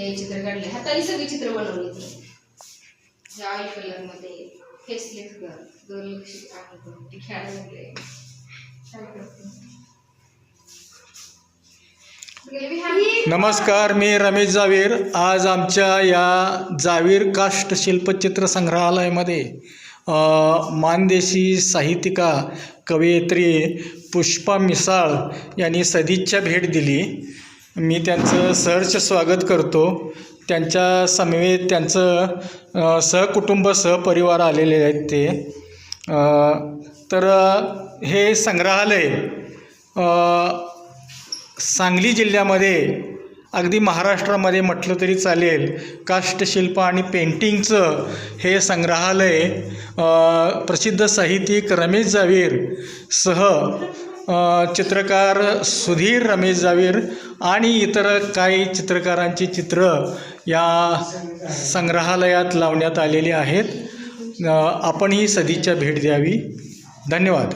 हे चित्र काढले. हाताने सगळी चित्र बनवली ती. हे ऑइल कलरमध्ये फेसलेस कर दुर्लक्षित आहे खेळायला नमस्कार मी रमेश जावीर. आज आमच्या या जावीर काष्ट शिल्पचित्र संग्रहालयामध्ये मानदेशी साहित्यिका कवयित्री पुष्पा मिसाळ यांनी सदिच्छा भेट दिली. मी त्यांचं सहर्ष स्वागत करतो. त्यांच्या समवेत त्यांचं सहकुटुंब सहपरिवार आलेले आहेत ते. तर हे संग्रहालय सांगली जिल्ह्यामध्ये अगदी महाराष्ट्रामध्ये म्हटलं तरी चालेल. काष्टशिल्प आणि पेंटिंगचं हे संग्रहालय प्रसिद्ध साहित्यिक रमेश जावीर सह चित्रकार सुधीर रमेश जावीर आणि इतर काही चित्रकारांची चित्र या संग्रहालयात लावण्यात आलेली आहेत. आपण आपणही सदिच्छा भेट द्यावी. धन्यवाद.